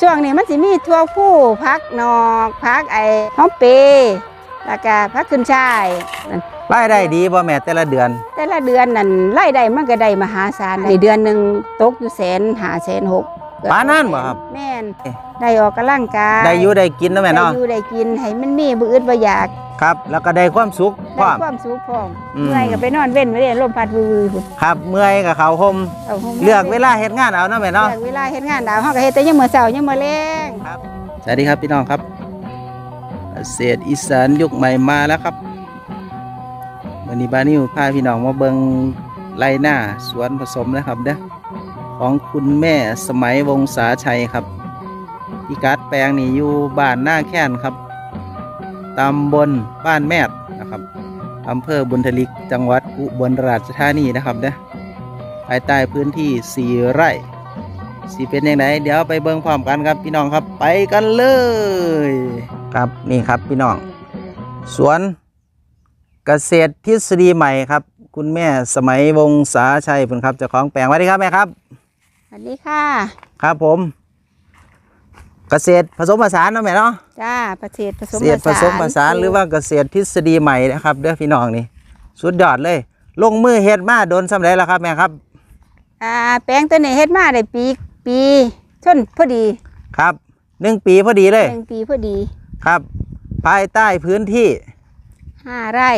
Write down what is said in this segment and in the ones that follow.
ช่วงนี้มันสิมีทั่วผู้พักนอกพักไอ้หอมเปรย์แล้วก็พักขึ้นช่ายนั่นรายได้ดีบ่แม่แต่ละเดือน แต่ละเดือนนั่นรายได้มันก็ได้มหาศาลในเดือนหนึ่งตกอยู่แสนหาแสนหกเกือบ ปานนั้นบ่ครับแม่นได้ออกกำลังกายได้อยู่ได้กินเนาะแม่ได้เนาะอยู่ได้กินให้มันมีบ่อึดบ่อยากครับ แล้วก็ได้ความสุขพร้ได้อมความสุขพร้อมอืมเมื่อยก็ไปนอนเว้นไว้เลยลมพัดวือๆพุ่นครับเมื่อยกับเขาห่มเอาห้งเลือกเวลาเฮ็ดงานเอาเนาะแม่เนาะเลือกเวลาเฮ็ดงานดาวเฮาก็เฮ็ดแต่ยามมื้อเช้ายามมื้อแลงสวัสดีครับพี่น้องครับเกษตรอีสานยุคใหม่มาแล้วครับวันนี้บานิวพาพี่น้องมาเบิงไรหน้าสวนผสมนะครับเด้อ ของคุณแม่สมัยวงศาชัยครับพี่กัดแปลงนี่อยู่บ้านหน้าแค้นครับตำบลบ้านแมดนะครับอำเภอบุญทลิกจังหวัดอุบลราชธานีนะครับเด้อภายใต้พื้นที่4ไร่สิเป็นยังไงเดี๋ยวไปเบิ่งพร้อมกันครับพี่น้องครับไปกันเลย ครับนี่ครับพี่น้อง สวนเกษตรทฤษฎีใหม่ครับ คุณแม่สมัยวงศาชัยผลครับเจ้าของแปลงสวัสดีครับแม่ครับ สวัสดีค่ะ ครับผม เกษตรผสมผสานเนาะแม่เนาะจ้าประเทศผเกสมษตรผสมผสานหรือว่าเกษตรทฤษฎีใหม่นะครับเด้อพี่น้องนี่สุดยอดเลย ลงมือเฮ็ดมาโดนสำเร็จแล้วครับแม่ครับ อ่า แปลงตัวนี้เฮ็ดมาได้ปีปีชนพอดี ครับหนึ่งปีพอดีเลยหนึ่งปีพอดี ครับ ภายใต้พื้นที่ห้าไร่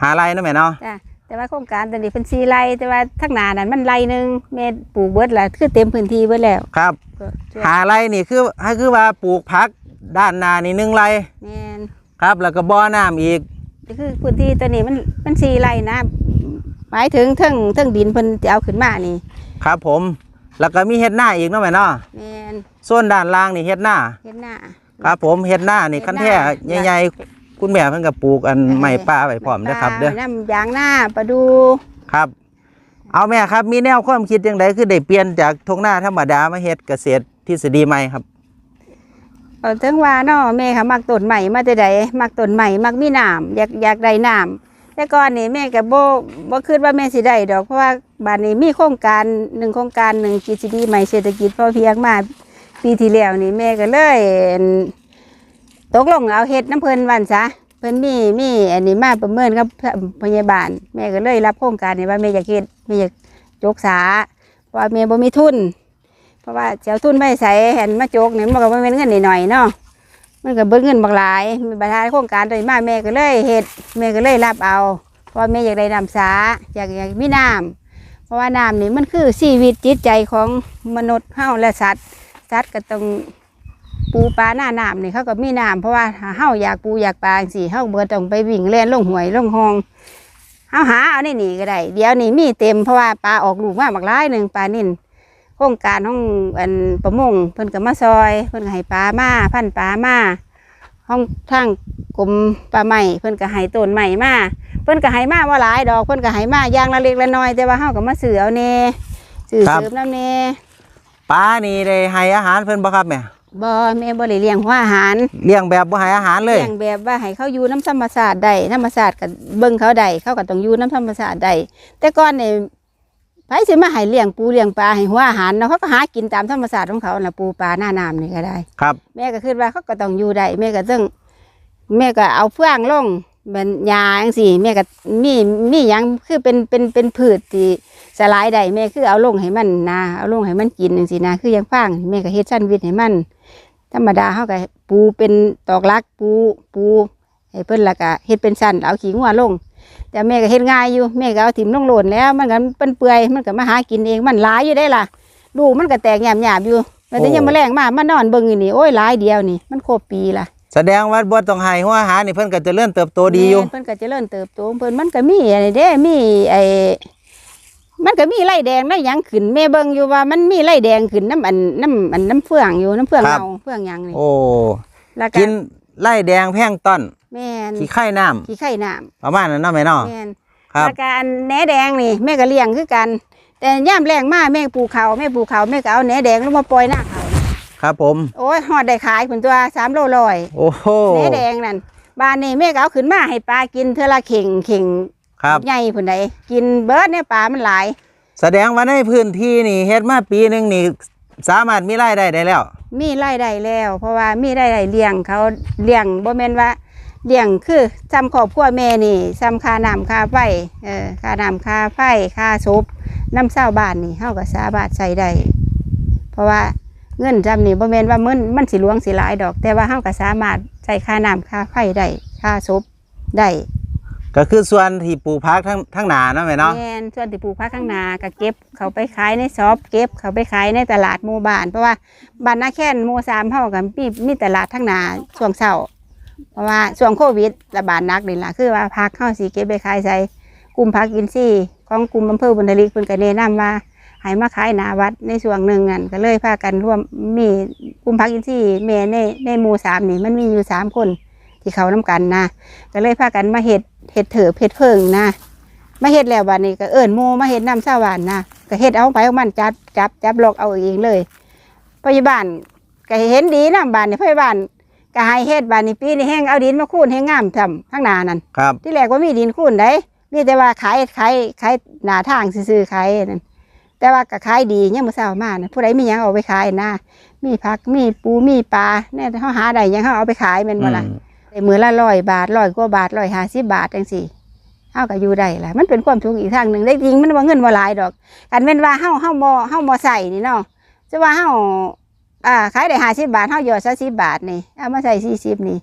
หาไรเนาะแม่เนาะจ้า แต่ว่าโครงการตัวนี้เป็นสี่ไร่แต่ว่าทั้งหนานั้นมันไร่หนึ่งแม่ปลูกเบิดแล้วคือเต็มพื้นที่เบิดแล้วครับก็ช่วยหาไรนี่คือให้คือว่าปลูกผักด้านหนานี่หนึ่งไรแม่นครับ แล้วก็บ่อน้ำอีกก็คือพื้นที่ตัวนี้มันมันสี่ไร่นะหมายถึงเทิงเทิงดินเพิ่นจะเอาขึ้นมานี่ครับ ผม แล้วก็มีเฮ็ดหน้าอีกเนาะแม่เนาะแม่นส่วนด้านล่างนี่เฮ็ดหน้าเฮ็ดหน้า ครับ ผมเฮ็ดหน้านี่เฮ็ดหน้าคันแท้ใหญ่ๆ คุณแม่เพิ่นก็ปลูกอันไม้ป่าไว้พร้อมเด้อครับเด้อน้ำยางหน้าประดูครับ เอาแม่ครับ มีแนวความคิดจังไดคือได้เปลี่ยนจากทงหน้าธรรมดามาเฮ็ดเกษตรทฤษฎีใหม่ครับเอาถึงว่าเนาะแม่ค่ะมักต้นใหม่มาแต่ใดมักต้นใหม่มักมีน้ำอยากอยากได้น้ำแต่ก่อนนี่แม่ก็บ่บ่คิดว่าแม่สิได้ดอกเพราะว่าบ้านนี้มีโครงการหนึ่งโครงการหนึ่งกิจดีใหม่เศรษฐกิจพอเพียงมาปีที่แล้วนี่แม่ก็เลย ตกลงเอาเฮ็ดน้ำเพลินวันซะเพิ่นมีมีอันนี้มาประเมินกับพยาบาล แม่ก็เลยรับโครงการนี้ว่าแม่อยากเฮ็ดแม่อยากจกษาเพราะแม่บ่มีทุน เพราะว่าเจ้าทุนไม่ใส่เห็นมาโจกเนี่ยมันก็บ่แม่นเงินหน่อยๆเนาะมันก็เบิดเงินบางหลายมีประธาโครงการโดยมาแม่ก็เลยเฮ็ดแม่ก็เลยรับเอา เพราะแม่อยากได้น้ำสาอยากอยากมีน้ำเพราะว่าน้ำนี่มันคือชีวิตจิตใจของมนุษย์เฮาและสัตว์สัตว์ก็ต้อง ปูปลาหน้าน้ำนี่เขาก็มีน้ำเพราะว่าถ้าเฮาอยากปูอยากปลาสิเฮาเบื่ต้องไปวิ่งเล่นลงห้วยลงคลองเฮาหาเอาในนี่ก็ได้เดี๋ยวนี้มีเต็มเพราะว่าปลาออกลูกมาบักหลายหนึ่งปลานิ่นโครงการของอันประมงเพิ่นก็มาซอย เพิ่นก็ให้ปลามาพันปลามาห้องทางกรมป่าไม้เพิ่นก็ให้ต้นใหม่มาเพิ่นก็ให้มาว่าหลายดอกเพิ่นก็ให้มาอย่างละเล็กละน้อยแต่ว่าเฮาก็มาซื้อเอาแน่ซื้อครับ เสริมน้ำแน่ปลานี่ได้ให้อาหารเพิ่นบ่ครับแม่ บ่แม่บ่ได้เลี้ยงหัวอาหารเลี้ยงแบบบ่ให้อาหารเลย เลี้ยงแบบว่าให้เขาอยู่น้ำธรรมชาติได้ธรรมชาติก็เบิ่งเขาได้เขาก็ต้องอยู่น้ำธรรมชาติได้แต่ก่อนนี่ไผสิมาให้เลี้ยงปูเลี้ยงปลาให้หัวอาหารเนาะเขาก็หากินตามธรรมชาติของเขาน่ะปูปลาหน้าน้ำนี่ก็ได้ ครับแม่ก็คิดว่าเขาก็ต้องอยู่ได้แม่ก็ต้องแม่ก็เอาเฟื่องลงเป็นยาจังซี่แม่ก็มีมีหยังคือเป็นเป็นเป็นพืชที่สลายได้แม่คือเอาลงให้มันนะเอาลงให้มันกินจังซี่นะคือยังฟางแม่ก็เฮ็ดชั้นวิทย์ให้มัน ธรรมดาเขาก็ปูเป็นตอกลักปูปูให้เพิ่นและก็เฮ็ดเป็นชั้นเอาขี้งัวลง แต่แม่ก็เฮ็ดง่ายอยู่แม่ก็เอาถิ่มลงโหลนแล้ว มันก็เป็นเปื่อยมันก็มาหากินเองมันหลายอยู่ได้ล่ะลูกมันก็แตกหยาบๆอยู่แต่โอ้ยังมาแรงมามานอนเบิ่งอยู่นี่โอ้ยหลายเดียวนี่มันครบปีละแสดงว่าบ่ต้องให้หัวอาหารนี่เพิ่นก็เจะเลื่อนเติบโตดีอยู่แม่นเพิ่นก็เจริญเติบโตของเพิ่นมันก็มีอะไรเด้มีไอ้ มันก็มีไล่แดงไล่หยังขึ้นแม่เบิ่งอยู่ว่ามันมีไล่แดงขึ้นน้ำอันน้ำอันน้ำเฟืองอยู่น้ำเฟืองครับ เงาเฟืองหยังนี่โอ้แล้วก็กินไล่แดงแพงต้นแม่นขี้ไข่น้ำขี้ไข่น้ำประมาณนั้นเนาะแม่เนาะแม่นครับ แล้วการแหนแดงนี่แม่ก็เลี้ยงคือกัน แต่ย่ามแรงมากแม่ปลูกเขาวแม่ปลูกเขาวแม่ก็เอาแหนแดงลงมาปล่อยหน้าเขาครับผม โอ้ยหอดได้ขายผลตัวสามโลลอย โอ้โห แหนแดงนั่นบ้านนี่แม่ก็เอาขึ้นมาให้ปลากินเทอละเข่งเข่ง ครับ ใหญ่ผลใดกินเบิร์ดเนี่ยปลามันหลาย แสดงว่าในพื้นที่นี่เฮ็ดมาปีหนึงนี่สามารถมีรายได้ได้แล้ว มีรายได้แล้ว เพราะว่ามีรายได้เลี้ยงเขาเลี้ยงบ่แม่นว่าเลี้ยงคือซ้ำครอบครัวแม่นี่ซ้ำค่าน้ำค่าไฟเออค่าน้ำค่าไฟค่าศพน้ำเศร้าบ้านนี่เฮาก็สามารถใช้ได้เพราะว่าเงินจำนี่บ่แม่นว่ามันมันสิหลวงสิหลายดอก แต่ว่าเฮาก็สามารถใช้ค่าน้ำค่าไฟได้ค่าศพได้ ก็คือส่วนที่ปลูกพักทั้งทั้งหนาเนาะแม่เนาะแม่นส่วนที่ปลูกผักข้างนาก็เก็บเขาไปขายในซอปเก็บเขาไปขายในตลาดหมู่บ้านเพราะว่าบ้านนาแค่นหมู่สามเฮากันมีมีตลาดทั้งนาช่วงเช้าเพราะว่าช่วงโควิดระบาดหนักนี่ล่ะคือว่าพักเฮาสิเก็บไปขายใส่กลุ่มพักอินทรีย์ของกลุ่มอำเภอบุญทลิกเพิ่นก็แนะนำว่าให้มาขายหนาวัดในช่วงหนึ่งนั่นก็เลยพากันร่วมมีกลุ่มพักอินทรีย์แม่ในในหมู่สามนี่มันมีอยู่สามคนที่เขานํกันนะก็เลยพากันมาเฮ็ด เฮ็ดเถิบเฮ็ดเพิงนะมาเฮ็ดแล้วบัดนี้ก็เอิ้นหมู่มาเฮ็ดน้ำชาวบ้านนะก็เฮ็ดเอาไปเอามันจับจับจับลอกเอาเองเลยพยาบาลก็เห็นดีน้ำบ้านนี่พยาบาลก็ให้เฮ็ดบ้านนี่ปีนี้แห้งเอาดินมาคูนให้งามทำข้างหน้านั่นครับที่แรกว่ามีดินคูนได้มีแต่ว่าขายขายขายหน้าทางซื่อๆขายนั่นแต่ว่าก็ขายดีเนี่ยามมื้อเช้ามานะผู้ใดมีหยังเอาไปขายนะมีผักมีปูมีปลาเนี่ยเฮาหาได้หยังเฮาเอาไปขายแม่นบ่ล่ะอืม ได้มื้อละร้อยบาทร้อยกว่าบาทร้อยห้าสิบบาทจังสี่เฮาก็อยู่ได้ล่ะมันเป็นความทุกข์อีกทางหนึ่งได้จริงมันว่าเงินบ่หลายดอกกันเป็นว่าเฮาเฮาบ่เฮาบ่ใส่นี่เนาะจะว่าเฮาอ่าขายได้ห้าสิบบาทเฮาหยอดซะสิบบาทนี่เอามาใส่สี่สิบนี่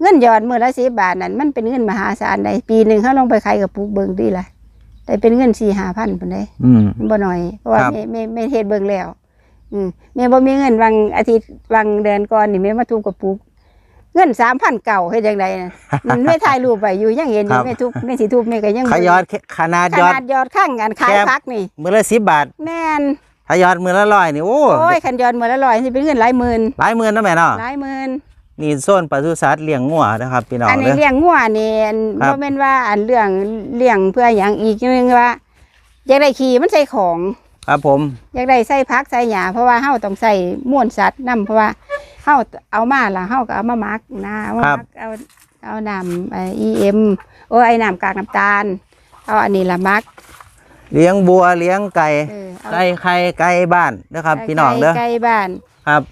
เงินหยอดมื้อละสิบบาทนั่นมันเป็นเงินมหาศาลได้ปีหนึ่งเฮาลงไปขายกับปุกเบิ่งดีล่ะได้เป็นเงินสี่ห้าพันพุ่นเด้อืมมันบ่น้อยเพราะว่าครับแม่แม่แม่เฮ็ดเบิ่งแล้ว อืมแม่บ่มีเงินวังอาทิตย์วังเดือนก่อนนี่แม่มาทุบกับปุก เงินสามพันเก่าเฮ็ดจังไดน่ะมันไม่ถ่ายรูปไว้อยู่ยังเห็นอยู่แม่ทุบแม่สิทุบแม่ก็ยังขยอดขนาดขยอด นาดยอดข้างกันขายแค่พักนี่ มือละสิบบาทแม่นถ้ายอดมือละร้อยนี่โอ้โอ้ยคันยอดมื้อละร้อยสิเป็นเงินหลายหมื่นหลายหมื่นเนาะแม่เนาะหลายหมื่นนี่โซนปศุสัตว์เลี้ยงงัวนะครับพี่น้องอันเด้นี้อ เลี้ยงงัวนี่อันครับ บ่แม่นว่าอันเรื่องเลี้ยงเพื่ออย่างอีกอย่างหนึงว่าอยากได้ขี้มันใส่ของ ครับผม อยากได้ใส่พักใส่หญ้าเพราะว่าเฮาต้องใส่ม้วนสัตว์นํเพราะว่า เฮาเอามาล่ะเฮาก็เอามาหมักนะเอามาหมักเอาเอาน้ำไอ้ EM โอ้ไอ้น้ำกากน้ำตาล เอาอันนี้ละหมัก เลี้ยงบัวเลี้ยงไก่เออเอาไก่ไข่ไก่บ้านนะครับ พี่น้องเด้อไก่บ้านครับ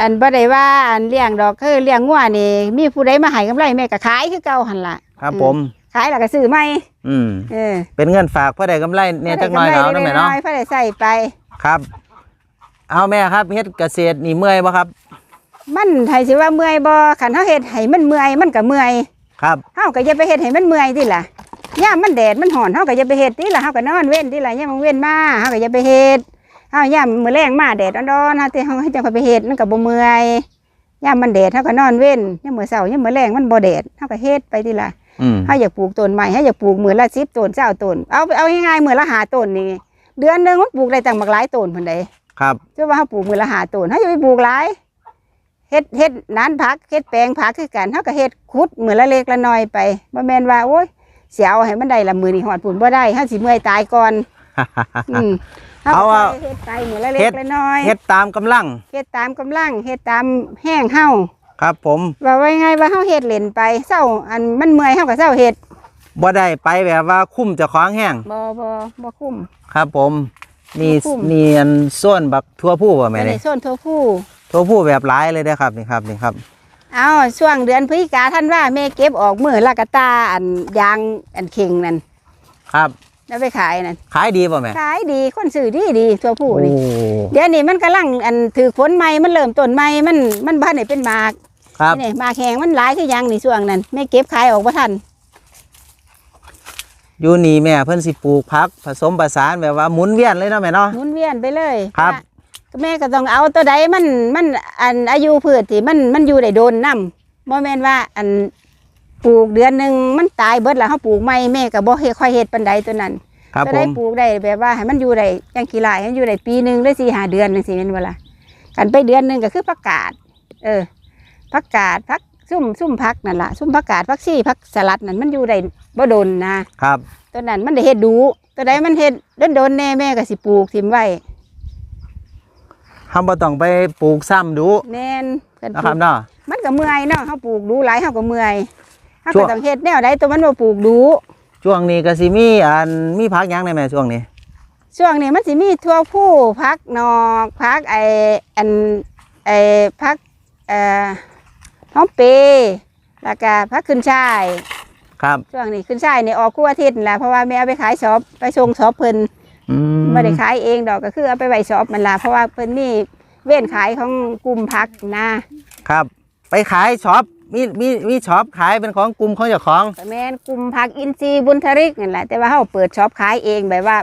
อันบ่ได้ว่าอันเลี้ยงดอกคือเลี้ยงงัวนี่มีผู้ใดมาให้กำไรแม่ก็ขายคือเก่าหั่นล่ะครับ ผมขายแล้วก็ซื้อใหม่อืมเออเป็นเงินฝากเพื่อได้กำไรเนี่ยจักหน้อยแล้วนะแม่เนาะเพื่อได้ใส่ไปครับ เอาแม่ครับเฮ็ดเกษตรนี่เมื่อยบ่ครับ มันให้สิว่าเมื่อยบ่คันเฮาเฮ็ดให้มันเมื่อยมันก็เมื่อยครับเฮาก็อย่าไปเฮ็ดให้มันเมื่อยติล่ะยามมันแดดมันร้อนเฮาก็อย่าไปเฮ็ดติล่ะเฮาก็นอนเว้นติล่ะยามมันเว้นมาเฮาก็อย่าไปเฮ็ดเฮายามมื้อแรงมาแดดร้อนๆเฮาสิเฮาให้จังค่อยไปเฮ็ดมันก็บ่เมื่อยยามมันแดดเฮาก็นอนเว้นยามมื้อเช้ายามมื้อแรงมันบ่แดดเฮาก็เฮ็ดไปติล่ะอืมเฮาอยากปลูกต้นใหม่เฮาอยากปลูกมื้อละ10ต้น20ต้นเอาเอาง่ายๆมื้อละ5ต้นนี่เดือนหนึงมันปลูกได้ตั้งบักหลายต้นพุ่นใดครับจะว่าเขาปลูกมือละหาต้นเขาจะไปปลูกหลาย เฮ็ดเฮ็ดนานผักเฮ็ดแปลงผักคือกันเขาก็เฮ็ดขุดมือละเล็กละน้อยไปบ่แม่นว่าโอ้ยเสียเอาให้มันได้ละมือนี่หอดปุ่นบ่ได้เฮาสิเมื่อยตายก่อนอืมเอาก็ว่าเฮ็ดไปมือละเล็เฮ็กดละน้อยเฮ็ดตามกำลังเฮ็ดตามกำลังเฮ็ดตามแห้งเฮาครับผมว่าไว้ไงว่าเฮาเฮ็ดเล่นไปเศร้าอันมันเมื่อยเฮาก็เศร้าเฮ็ดบ่ได้ไปแบบว่าคุ้มเจะคล้าของแห้งบ่บ่บ่คุ้มครับผมนี่บ่คุ้มนี่อันส่วนบักทั่วผู้ป่ะแม่อันนี่นี้ส้นทั่วผู้ ทั่วผู้แบบหลายเลยเด้อครับนี่ครับนี่ครับ เอาช่วงเดือนพฤศจิกาท่านว่าแม่เก็บออกมือละกะตาอันยางอันเข่งนั่นครับแล้วไปขายนั่นขายดีป่ะแม่ขายดีคนซื้อดีดีตัวผู้โอ้นี่เดี๋ยวนี้มันกำลังอันถือผลใหม่มันเริ่มต้นใหม่มันมันบ้านไหนเป็นหมากครับนี่หมากแห้งมันหลายคือหยังในช่วงนั้นไม่เก็บขายออกบ่ทันอยู่นี่แม่เพิ่นสิปลูกพักผสมประสานแบบว่าหมุนเวียนเลยเนาะแม่เนาะหมุนเวียนไปเลยครับว่า แม่ก็ต้องเอาตัวใดมันมันอันอายุพืชที่มันมันอยู่ได้โดนน้ำบ่แม่นว่าอันปลูกเดือนหนึ่งมันตายเบิดแล้วเขาปลูกใหม่แม่ก็บ่เฮ็ดค่อยเฮ็ดปานใดตัวนั้นครับตัวผใดมปลูกได้แบบว่าให้มันอยู่ได้จังกี่ลายให้มันอยู่ได้ปีหนึ่งหรือสี่หาเดือนจังซี่แม่นบ่ล่ะกันไปเดือนหนึงก็คือผักกาด เออผักกาดผักซุ่มซุ่มผักนั่นล่ะซุ่มผักกาดผักชีผักสลัดนั่นมันอยู่ได้บ่โดนนะ ครับ ตัวนั้นมันได้เฮ็ดดูตัวใดมันเฮ็ดโดนๆแน่แม่ก็สิปลูกทิมไว้ เฮาบ่ต้องไปปลูกซ้ำดูแน่นกันนะปคลูรับกเนาะ มันก็เมื่อยเนาะเฮาปลูกดูหลายเฮาก็เมื่อยเฮาช่ก็วง ต้องเฮ็ดแนวใดตัวมันบ่ปลูกดู ช่วงนี้ก็สิมีอันมีพักหยังในแม่ช่วงนี้ ช่วงนี้มันสิมีทั่วผู้ผักนอกผักไออันไอ้พักเอ่อหอมเปรย์แล้วก็พักขึ้นช่าย ครับ ช่วงนี้ขึ้นช่ายนี่ออกคู่อาทิตย์นั่นแหละเพราะว่าแม่เอาไปขายช็อปไปส่งช็อปเพิ่นอืม ไม่ได้ขายเองดอกก็คือเอาไปไว้ช็อปมันละเพราะว่าเพิ่นมีเว้นขายของกลุ่มพักนะครับ ไปขายช็อปมีมีมีช็อปขายเป็นของกลุ่มของเจ้าของก็แม่นกลุ่มพักอินทรีย์บุญทริกนั่นแหละแต่ว่าเฮาเปิดช็อปขายเองแบบว่า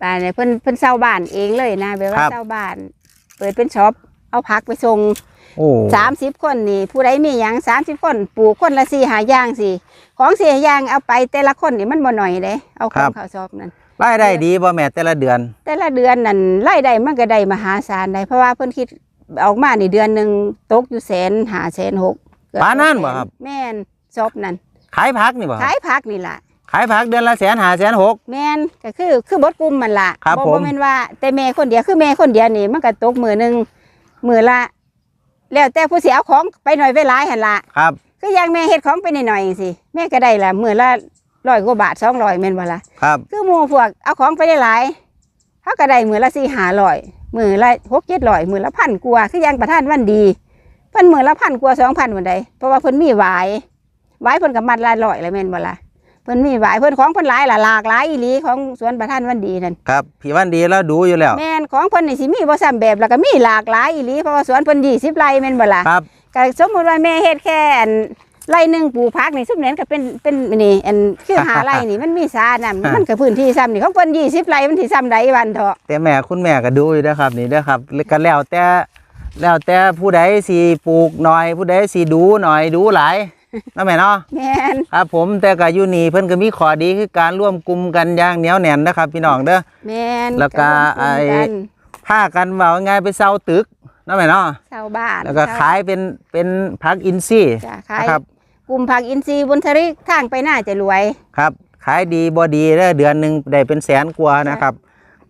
บ้านเนี่ยเพิ่นเพิ่นเช่าบ้านเองเลยนะแบบว่าเช่าบ้าน เปิดเป็นช็อปเอาพักไปส่งโอ้สามสิบคนนี่ผู้ใดมีหยังสามสิบคนปลูกคนละสี่หาอย่างสิของสี่หาอย่างเอาไปแต่ละคนนี่มันบ่หน่อยเด้เอาของเขาชอบนั่น รายได้ดีบ่แม่แต่ละเดือน แต่ละเดือนนั่นรายได้มันก็ได้มหาศาลได้เพราะว่าเพิ่นคิดออกมานี่เดือนหนึ่งตกอยู่แสนหาแสนหกเกือบปานนั้นสองแสบ่ครับ แม่นชอบนั่นขายผักนี่บ่ครับขายผักนี่ล่ะขายผักเดือนละแสนหาแสนหกแม่นก็คือคือบดกลุ่มมันล่ะครับบ่ผมบ่แม่นว่า แต่แม่คนเดียวคือแม่คนเดียวนี่มันก็ตกมือหนึงมือละ แล้วแต่ผู้เสียเอาของไปหน่อยไปหลายหั่นล่ะครับ คืออย่างแม่เฮ็ดของไปหน่อยๆสิแม่ก็ได้ละมือละ ร้อยกว่าบาทสองร้อยแม่นบ่ล่ะครับ คือหมู่พวกเอาของไปได้หลายเขาก็ได้มือละสี่ห้าร้อยมือละหกเจ็ดร้อยมือละพันกว่าคืออย่างประธานวันดีเพิ่นมือละพันกว่าสองพันวันใดเพราะว่าเพิ่นมีหวายหวายเพิ่นกับมัดละร้อยเลยแม่นบ่ล่ะเพิ่นมีหวายเพิ่นของเพิ่นหลายล่ะหลากหลายอีหลีของสวนประธานวันดีนั่นครับพี่วันดีแล้วดูอยู่แล้วแม่นของเพิ่นนี่สิมีบ่ซ้ำแบบแล้วก็มีหลากหลายอีหลีเพราะว่าสวนเพิ่นยี่สิบไร่แม่นบ่ล่ะครับก็สมมติว่าแม่เฮ็ดแค่อัน ไร่หนึ่งปลูกพักนี่ซุมนั้นก็เป็นเป็นนี่อันคือหาไร่นี่มันมีสาน้ำมันก็พื้นที่ซ้ำนี่ของเพิ่นยี่สิบไร่มันสิซ้ำใดวันเถอะแต่แม่คุณแม่ก็ดูอยู่นะครับนี่เด้อครับก็แล้วแต่แล้วแต่ผู้ใดสิปลูกหน่อย ผู้ใดสิดูหน่อยดูหลายเนาะแม่เนาะแม่นครับผมแต่ก็อยู่นี่เพิ่นก็มีข้อดีคือการร่วมกลุ่มกันอย่างเหนียวแน่นนะครับ พี่น้องเด้อแม่นแล้วก็ร่วมทุนไอ้กันพากันว่าไงไปเซาตึก เนาะแม่เนาะชาวบ้านแล้วก็ขายเป็นเป็นผักอินทรีย์จ้ะขายนะครับกลุ่มผักอินทรีย์บุญทริกทางไปหน้าจะรวยครับ ขายดีบ่ดีเด้อเดือนหนึงได้เป็นแสนกว่านะครับ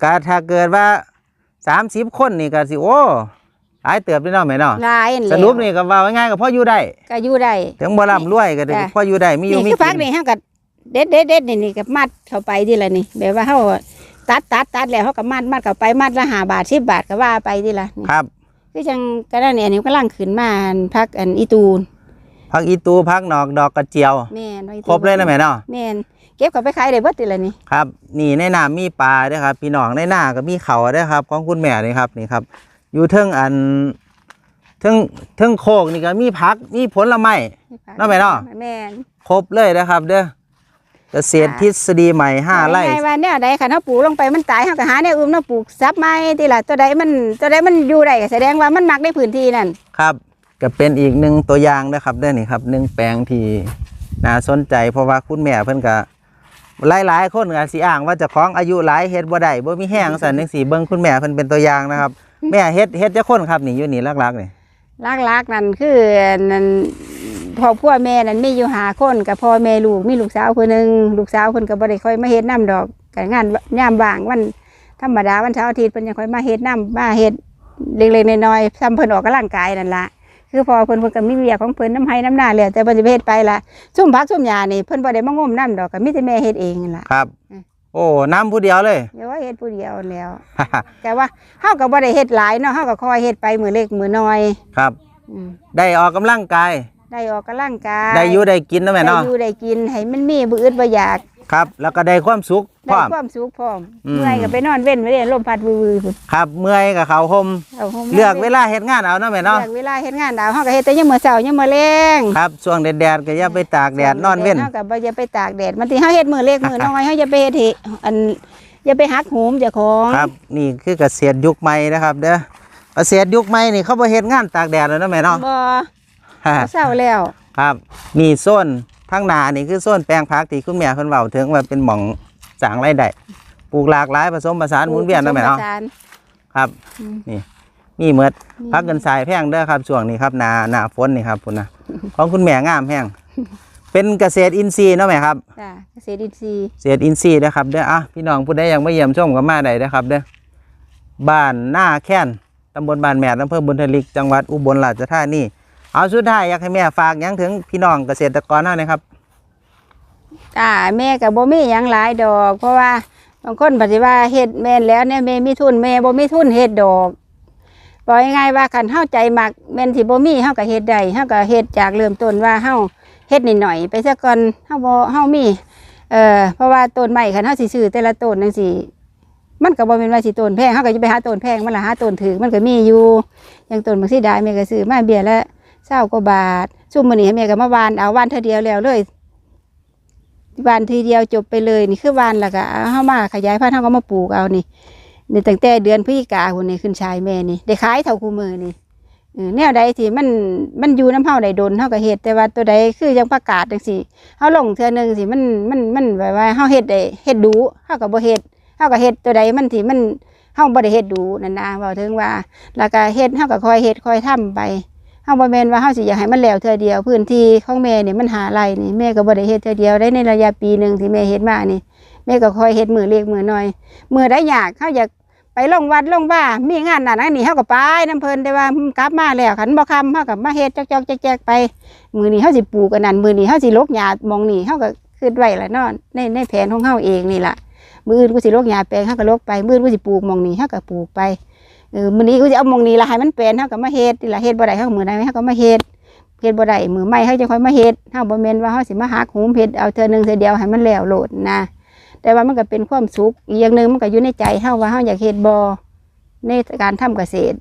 ก็ถ้าเกิดว่า30คนนี่ก็สิโอ้หลายเติบด้วยเนาะแม่เนาะหลายนั่นแหสละรุปนี่ก็ว่าง่ายๆก็พออยู่ได้ก็อยู่ได้ถึงบ่ร่ำรวยก็ได้จ้ะพออยู่ได้มีอยู่นี่มีคือกิพักนนี่เฮาก็เด็ดเด็ดเด็ดนี่นี่ก็มัดเข้าไปทีละนี่แบบว่าเฮาตัดตัดตัดแล้วเฮาก็มัดมัดเข้าไปมัดละห้าบาทสิบบาทก็ว่าไปทีละนี่ครับ คือจังกระนั้นเนี่ยอันนี้กำลังขึ้นมาอันพักอันอีตูนผักอีตูผักหนอกดอกกระเจียว แม่นว่าอีตูครบเลยนะแม่เนาะแม่นเก็บเขาไปขายได้เบิดติละนี่ครับ นี่ในน้ามีปลาเด้อครับ พี่น้องในหน้าก็มีเขาเด้อครับ ของคุณแม่นี่ครับนี่ครับ อยู่เทิงอันเทิงเทิงโคกนี่ก็มีผักมีผลไม้ น้าแม่เนาะ แม่น ครบเลยนะครับ เด้อ เกษตรทฤษฎีใหม่ห้าไร่ง่ายๆว่าแนวใดคันเฮาปลูกลงไปมันตายเฮาก็หาแนวอื่นมาปลูกซับไม้ติละตัวใดมันตัวใดมันอยู่ได้ก็แสดงว่ามันมักในพื้นที่นั่นครับ ก็เป็นอีกหนึ่งตัวอย่างนะครับเด้อนี่ครับหนึ่งแปลงที่น่าสนใจเพราะว่าคุณแม่เพิ่นก็หลายๆคนก็สิอ้างว่าเจะคล้าของอายุหลายเฮ็ดบ่ได้บ่มีแห้งสั่นจังซี่เบิ่งคุณแม่เพิ่นเป็นตัวอย่างนะครับ แม่เฮ็ดเฮ็ดจักคนครับนี่อยู่นี่หลักๆนี่ลักๆนั่นคือนั่น พ่อพ่อแม่นั่นมีอยู่หาคนกับพ่อแม่ลูกมีลูกสาวคนหนึงลูกสาวเพิ่นก็บ่ได้ค่อยมาเฮ็ดน้ดอกก็งานยามว่างวันธรรมดาวันเสาร์อาทิตย์เพิ่นยังค่อยมาเฮ็ดน้มาเฮ็ดเล็กๆน้อยๆทำเพิ่นออกกำลังกายนั่นล่ะคือพอเพิ่นเพิ่นก็มีเวียกของเพิ่นน้ำให้น้ำหน้าแล้วแต่เพิ่นสิไปเฮ็ดไปละซุ่มผักซุ่มหญ้านี่เพิ่นบ่ได้มางมน้ำดอกก็มีแต่แม่เฮ็ดเองนั่นล่ะครับอืมโอ้น้ำผู้เดียวเลยเดี๋ยวว่าเฮ็ดผู้เดียวแล้ว แต่ว่าเฮาก็บ่ได้เฮ็ดหลายเนาะเฮาก็คอยเฮ็ดไปมื้อเล็กมื้อน้อยครับอืมได้ออกกำลังกาย ได้ออกกำลังกายได้อยู่ได้กินนะแม่ได้เนาะอยู่ได้กินให้มันมีบ่อึดบ่อยากครับ แล้วก็ได้ความสุขพได้ร้อมความสุขพร้อมอืมเมื่อยก็ไปนอนเว้นไว้เด้ลมพัดวือๆพุ่นครับเมื่อยกับเขาห่มเอาห้งเลือกเวลาเฮ็ดงานเอานะแม่เนาะเลือกเวลาเฮ็ดงานดาวเฮาก็เฮ็ดแต่ยามมื้อเช้ายามมื้อแลงครับช่วงแดดๆก็อย่าไปตากแดดนอนเว้นเฮาก็บ่อย่าไปตากแดดมันสิเฮาเฮ็ดมื้อเล็กมื้อน้อยเฮาอย่าไปเฮ็ดให้อันอย่าไปหักโหมเจ้าของครับนี่คือเกษตรยุคใหม่นะครับเด้อเกษตรยุคใหม่นี่เขาบ่เฮ็ดงานตากแดดแล้วนะแม่เนาะบ่ เขาเศร้าแล้ว ครับนี่โซนทางหนานี่คือโซนแปลงพักที่คุณแม่เพิ่นเว้าถึงว่าเป็นหม่องสร้างรายได้ปลูกหลากหลายผสมผสานหมุนเวียนนะแม่เนาะผสมผสครับอืมนี่ มีเมดพักกันสายแพงเด้อครับช่วงนี้ครับหนาหนาฝนนี่ครับพุ่นนะของคุณแม่งามแพงเป็นเกษตรอินทรีย์เนาะแม่ครับจ้ะเกษตรอินทรีย์เกษตรอินทรีย์นะครับเด้ออะพี่น้องผู้ใดยังไม่เยี่ยมชมก็มาได้นะครับเด้อบ้านหน้าแค้นตำบลบ้านแมดอำเภอบุญทลิกจังหวัดอุบลราชธานี เอาสุดท้ายอยากให้แม่ฝากยังถึงพี่น้องเกษตรกรเฮานะครับจ้าแม่ก็บ่มีหยังหลายดอก เพราะว่าบางคนปฏิว่าเฮ็ดแม่แล้วเนี่ยแม่มีทุนแม่บ่มีทุนเฮ็ดดอกบอกง่ายๆว่าคันเฮาใจมักแม่นสิบ่มี่เฮาก็เฮ็ดได้เฮาก็เฮ็ดจากเริ่มต้นว่าเฮาเฮ็ดนิดหน่อยไปซะก่อนเฮาบ่เฮามีเอ่อเพราะว่าต้นไม้คันเฮาสิซื้อแต่ละต้นจังซี่มันก็บ่แม่นว่าสิต้นแพงเฮาก็จะไปหาต้นแพงมันละหาต้นถือมันก็มีอยู่อย่างต้นบางสีดาแม่ก็ซื้อมาเบี้ยละ20กว่าบาทซุมมือนี้แม่ก็มาวานเอาวานเทื่อเดียวแล้วเลยวานทีเดียวจบไปเลยนี่คือวานแล้วก็เอาเฮามาขยายพันธุ์เฮาก็มาปลูกเอานี่นี่ตั้งแต่เดือนพฤศจิกาพุ่นนี่ขึ้นชายแม่นี่ได้ขายเท่าคู่มือนี่เออแนวใดที่มันมันอยู่น้ำเฮาได้ดนเฮาก็เฮ็ดแต่ว่าตัวใดคือยังประกาศจังซี่เฮาลงเทื่อหนึงสิมันมันมันแบบว่าเฮาเฮ็ดได้เฮ็ดดูเฮาก็บ่เฮ็ดเฮาก็เฮ็ดตัวใดมันที่มันเฮาบ่ได้เฮ็ดดูนั่นนะเว้าถึงว่า แล้วก็เฮ็ดเฮาก็คอยเฮ็ดคอยทำไป เฮาบ่แม่นว่าเฮาสิอยากให้มันแล้วเทื่อเดียว พื้นที่ของแม่นี่มันหาไรนี่แม่ก็บ่ได้เฮ็ดเทื่อเดียวได้ในระยะปีหนึ่งที่แม่เฮ็ดมานี่แม่ก็คอยเฮ็ดมือเล็กมือน้อยมือได้ยากเฮาอยากไปลงวัดลงบ้ามีงานนั่นอันนี้เฮาก็ไปนํเพิ่นแต่ว่ากลับมาแล้วคันบ่คำเฮาก็มาเฮ็ดจอกๆแจกๆไปมือนี้เฮาสิปลูกกันนั่นมือนี้เฮาสิลกหญ้ามองนี่เฮาก็คิดไว้ละเนาะในในแผนของเฮาเองนี่ล่ะมืออื่นกูสิลกหญ้าแปลงเฮาก็ลกไปมืออื่นกูสิปลูกมองนี่เฮาก็ปลูกไป เออมื้อนี้กูสิเอามองนี่ละให้มันเป็นเฮาก็มาเฮ็ดนี่ละเฮ็ดบ่ได้เฮาก็มื้อใดเฮาก็มาเฮ็ดเฮ็ดบ่ได้มือใหม่เฮาจะค่อยมาเฮ็ดเฮาบ่แม่นว่าเฮาสิมาหักหมเฮ็ดเอาเทื่อหนึงเทื่อเดียวให้มันแล้วโลดนะแต่ว่ามันก็เป็นความสุขอีกอย่างหนึ่งมันก็อยู่ในใจเฮาว่าเฮาอยากเฮ็ดบ่ในการทำเกษตร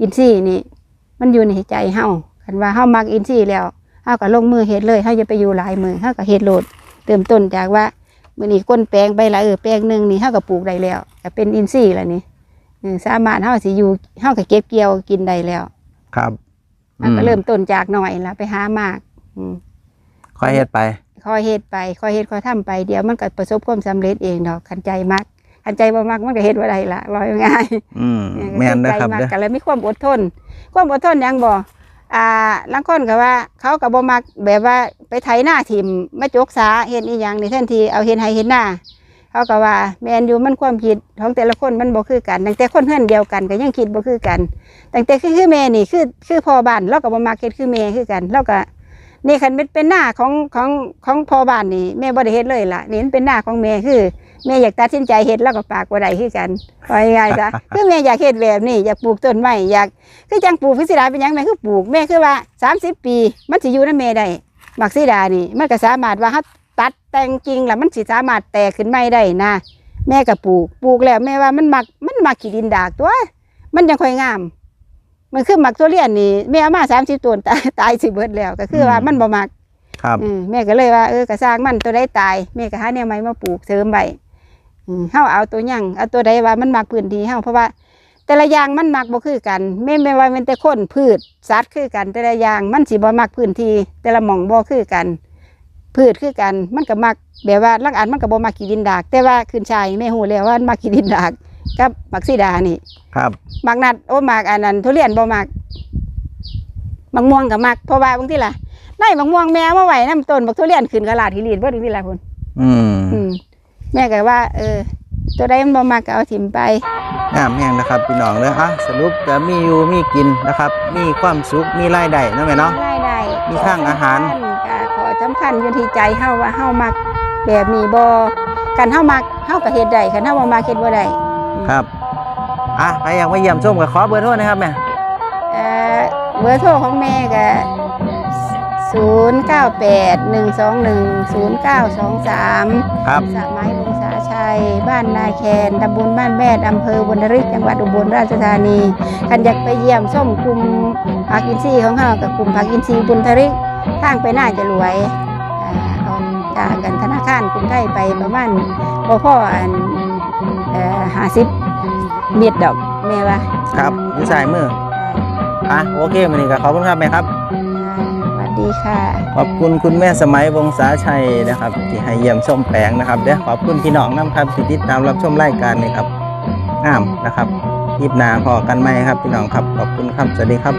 อินทรีย์นี่ มันอยู่ในใจเฮาคันว่าเฮามักอินทรีย์แล้วเฮาก็ลงมือเฮ็ดเลยเฮาจะไปอยู่หลายมือเฮาก็เฮ็ดโลดเริ่มต้นจากว่ามื้อนี้ก้นแปลงไปละเออแปลงหนึงนี่เฮาก็ปลูกได้แล้วก็เป็นอินทรีย์ล้วนี่ ออสามารถเฮาสิอยู่เฮาก็เก็บเกี่ยวกินได้แล้วครับเฮาก็เริ่มต้นจากหน่อยละไปหามาก อืมค่อยเฮ็ดไปค่อยเฮ็ดไปค่อยเฮ็ดค่อยทำไปเดี๋ยวมันก็ประสบความสำเร็จเองดอกคันใจมักคันใจบ่มักมันก็เฮ็ดบ่ได้ละว่าง่ายๆอืมเออแม่นนะครับใจมักเด้อกันแล้วมีความอดทน ความอดทนหยังบ่อ่าลางคนก็ว่า เขาก็บ่มักแบบว่าไปไถหน้าถิ่มมาจกสาเฮ็ดอีหยังในแทนที่เอาเฮ็ดให้เฮ็ดหน้า เขาก็ว่าแม่นอยู่มันความคิดของแต่ละคนมันบ่คือกันตั้งแต่คนเฮือนเดียวกันก็ยังคิดบ่คือกันตั้งแต่คือคือแม่นี่คือคือพ่อบ้านเราก็บ่มักเฮ็ดคือแม่คือกันเราก็นี่คันเป็นเป็นหน้าของของของพ่อบ้านนี่แม่บ่ได้เฮ็ดเลยล่ะนี่มันเป็นหน้าของแม่คือแม่อยากตัดสินใจเฮ็ดแล้วก็ปากบ่ได้คือกันว่าง่ายๆซะคือแม่อยากเฮ็ดแบบนี้อยากปลูกต้นไม้อยากคือจังปลูกพิสดาเป็นหยังแม่คือปลูกแม่คือว่า 30 ปี มันสิอยู่นำแม่ได้มักสิดานี่มันก็สามารถว่าเฮา ตัดแต่งกิ่งแล้วมันสิสามารถแตกขึ้นใหม่ได้นะแม่ก็ปลูกปลูกแล้วแม่ว่ามันมักมันมักขี้ดินดากตัวมันยังค่อยงาม มันคือมักตัวเรียนนี่แม่เอามา30ต้นตายตายสิเบิดแล้ว ก็คือว่ามันบ่มักครับอืมแม่ก็เลยว่าเออกระสร้างมันตัวใดตายแม่ก็หาแนวใหม่มาปลูกเสริมไว้อืมเฮาเอาตัวหยังเอาตัวใดว่ามันมักพื้นที่เฮาเพราะว่า แต่ละอย่างมันมักบ่คือกันแม่ไม่ว่าเป็นแต่คนพืชสัตว์คือกัน แต่ละอย่างมันสิบ่มักพื้นที่แต่ละหม่องบ่คือกัน พืชคือกันมันก็มักแบบว่าลักอันมันก็บ่มักขี้ดินดาก แต่ว่าขึ้นชายแม่ฮู้แล้วว่ามันมักขี้ดินดากกับมักสีดานี่ ครับมักนัดโอ้มักอันนั้นทุเรียนบ่มักมักม่วงก็มักเพราะว่าบางทีล่ะได้มักม่วงแม่มาไว้น้ำต้นบักทุเรียนขึ้นกระลาดที่ลีดบ่ถึงที่ละพุ่นอืมอืมแม่ก็ว่า เออ ตัวใดมันบ่มักก็เอาถิ่มไปงามแห้งนะครับพี่น้องเด้ออะสรุปก็มีอยู่มีกินนะครับ มีความสุขมีรายได้เนาะแม่เนาะได้ได้มีทางอาหารก็ขอ สำคัญอยู่ที่ใจเฮาว่าเฮามักแบบนี้บ่กันเฮามักเฮาก็เฮ็ดได้คันเฮาบ่มักเฮ็ดบ่ได้ครับอะใครอยากมาเยี่ยมชมก็ขอเบอร์โทรนะครับแม่เอ่อเบอร์โทรของแม่ก็0981210923 ครับสมัยวงศาชัย บ้านนาแคนตำบลบ้านแม่ดอำเภอบุญริกจังหวัดอุบลราชธานีกันอยากไปเยี่ยมส้มกลุ่มผักอินทรีย์ของเรากับกลุ่มผักอินทรีย์บุญทริก ทางไปน่าจะรวยอ่าออกจากกันธนาคารกรุงไทยไปประมาณบ่พ่ออันเอ่อห้าสิบเมตรดอกแม่ว่าครับอยู่สายมืออะโอเควันนี้ก็ขอบคุณครับแม่ครับอ่าสวัสดีค่ะ ขอบคุณคุณแม่สมัยวงศาชัยนะครับ ที่ให้เยี่ยมชมแปลงนะครับเด้อขอบคุณพี่น้องน้ำครับที่ติดตามรับชมรายการนี้ครับงามนะครับยิบหนาพอกันไหมครับพี่น้องครับ ขอบคุณครับ สวัสดีครับ